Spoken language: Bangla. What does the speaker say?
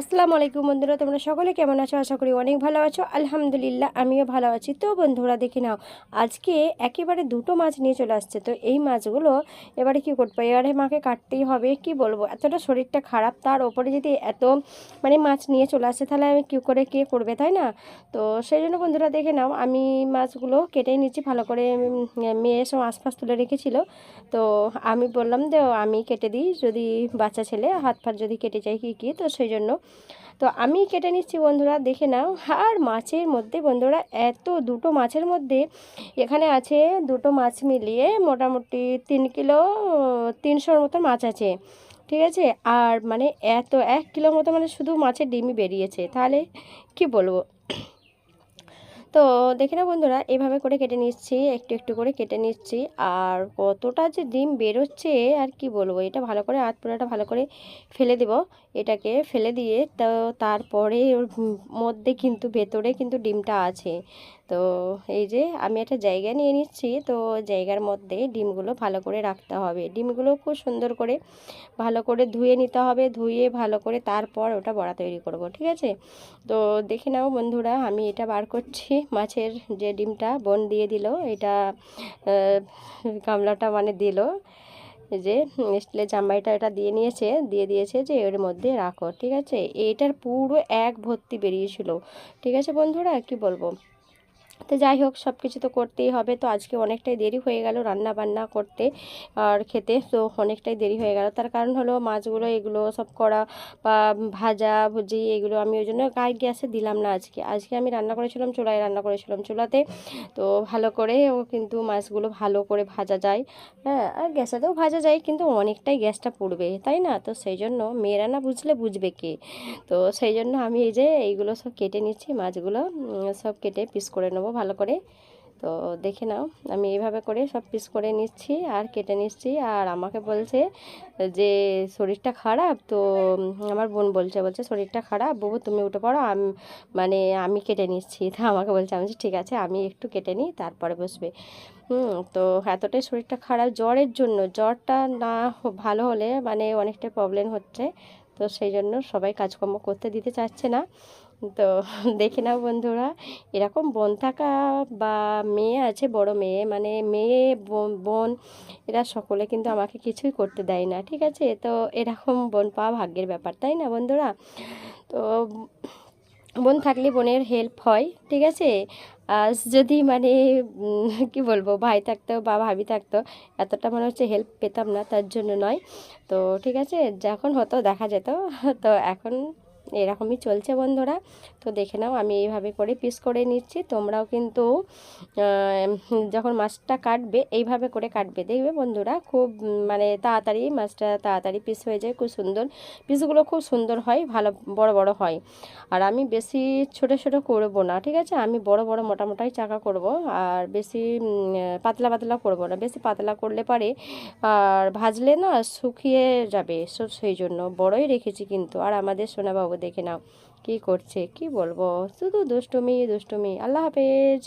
আসসালামু আলাইকুম বন্ধুরা, তোমরা সকলে কেমন আছো? আশা করি অনেক ভালো আছো। আলহামদুলিল্লাহ, আমিও ভালো আছি। তো বন্ধুরা, দেখে নাও, আজকে একেবারে দুটো মাছ নিয়ে চলে আসছে। তো এই মাছগুলো এবারে কি করব? এবারে মাকে কাটতেই হবে, কি বলব? এতটা শরীরটা খারাপ, তার ওপরে যদি এত মানে মাছ নিয়ে চলে আসছে তাহলে আমি কী করে, কে করবে, তাই না? তো সেই জন্য বন্ধুরা, দেখে নাও, আমি মাছগুলো কেটেই নিচ্ছি, ভালো করে মেয়ে সব আশপাশ তুলে রেখেছিল। তো আমি বললাম যে আমি কেটে দিই, যদি বাচ্চা ছেলে হাত ফাত যদি কেটে যায় কি কি? তো সেই জন্য তো আমি কেটে নিচ্ছি বন্ধুরা, দেখে নাও। আর মাছের মধ্যে বন্ধুরা, এত দুটো মাছের মধ্যে এখানে আছে দুটো মাছ মিলিয়ে মোটামুটি তিন কিলো, তিনশোর মতো মাছ আছে, ঠিক আছে? আর মানে এত, এক কিলো মতো মানে শুধু মাছের ডিমই বেরিয়েছে। তাহলে কি বলব? তো দেখে না বন্ধুরা, এভাবে করে কেটে নিচ্ছি, একটু একটু করে কেটে নিচ্ছি। আর কতটা যে ডিম বেরোচ্ছে, আর কি বলব, এটা ভালো করে আট পোড়াটা ভালো করে ফেলে দেব। এটাকে ফেলে দিয়ে তো তারপরে ওর মধ্যে কিন্তু ভেতরে কিন্তু ডিমটা আছে। তো এই যে আমি একটা জায়গা নিয়ে নিচ্ছি, তো জায়গার মধ্যে ডিমগুলো ভালো করে রাখতে হবে। ডিমগুলো খুব সুন্দর করে ভালো করে ধুয়ে নিতে হবে, ধুয়ে ভালো করে তারপর ওটা বড়া তৈরি করব, ঠিক আছে? তো দেখে নাও বন্ধুরা, আমি এটা বার করছি। মাছের যে ডিমটা বোন দিয়ে দিল, এটা গামলাটা মানে দিল। যে স্টিলের জামাইটা এটা দিয়ে নিয়েছে, দিয়ে দিয়েছে যে এর মধ্যে রাখো, ঠিক আছে? এটার পুরো এক ভর্তি বেরিয়েছিল, ঠিক আছে বন্ধুরা? কি বলব? তো যাই হোক সব কিছু তো করতেই হবে। তো আজকে অনেকটাই দেরি হয়ে গেল রান্না বান্না করতে আর খেতে, তো অনেকটাই দেরি হয়ে গেল। তার কারণ হলো মাছগুলো এগুলো সব করা বা ভাজা, ভুজি এগুলো আমি ওই জন্য গায়ে গ্যাসে দিলাম না আজকে। আজকে আমি রান্না করেছিলাম, চুলায় রান্না করেছিলাম চুলাতে। তো ভালো করে ও কিন্তু মাছগুলো ভালো করে ভাজা যায়। হ্যাঁ আর গ্যাসেতেও ভাজা যায়, কিন্তু অনেকটাই গ্যাসটা পুড়বে, তাই না? তো সেই জন্য মেয়েরা না বুঝলে বুঝবে কে? তো সেই জন্য আমি এই যে এইগুলো সব কেটে নিচ্ছি, মাছগুলো সব কেটে পিস করে নেব। ভালো করে। তো দেখে নাও, আমি এইভাবে করে সব পিস করে নিচ্ছি আর কেটে নিচ্ছি। আর আমাকে বলছে যে, শরীরটা খারাপ? তো আমার বোন বলছে বলছে, শরীরটা খারাপ? বাবু, তুমি উঠে পড়ো, আমি মানে আমি কেটে নিচ্ছি। তা আমাকে বলছে, আমি ঠিক আছে, আমি একটু কেটে নিই, তারপরে বসবে। তো এতটাই শরীরটা খারাপ জ্বরের জন্য। জ্বরটা না ভালো হলে মানে অনেকটাই প্রবলেম হচ্ছে। তো সেই জন্য সবাই কাজকর্ম করতে দিতে চাচ্ছে না। তো দেখে নাও বন্ধুরা, এরকম বোন থাকা বা মেয়ে আছে, বড় মেয়ে মানে মেয়ে বোন- এরা সকলে কিন্তু আমাকে কিছুই করতে দেয় না, ঠিক আছে? তো এরকম বোন পাওয়া ভাগ্যের ব্যাপার, তাই না বন্ধুরা? তো বোন থাকলে বোনের হেল্প হয়, ঠিক আছে? আর যদি মানে কি বলব, ভাই থাকতো বা ভাবি থাকতো, এতটা মনে হচ্ছে হেল্প পেতাম না, তার জন্য নয়। তো ঠিক আছে যখন হতো, দেখা যেত। তো এখন এরকমই চলছে বন্ধুরা। তো দেখে নাও, আমি এইভাবে করে পিস করে নিচ্ছি। তোমরাও কিন্তু যখন মাছটা কাটবে, এইভাবে করে কাটবে। দেখবে বন্ধুরা, খুব মানে তাড়াতাড়ি মাছটা তাড়াতাড়ি পিস হয়ে যায়। খুব সুন্দর পিসগুলো খুব সুন্দর হয়, ভালো, বড় বড় হয়। আর আমি বেশি ছোট ছোট করব না, ঠিক আছে? আমি বড় বড় মোটা মোটাই চাকা করব। আর বেশি পাতলা পাতলা করব না। বেশি পাতলা করলে পারে, আর ভাজলে না শুকিয়ে যাবে সব সেই জন্য। বড়ই রেখেছি কিন্তু। আর আমাদের সোনাবাবু দেখে নাও। কি করছে? কি বলব? শুধু দুষ্টুমি দুষ্টুমি। আল্লাহ হাফেজ।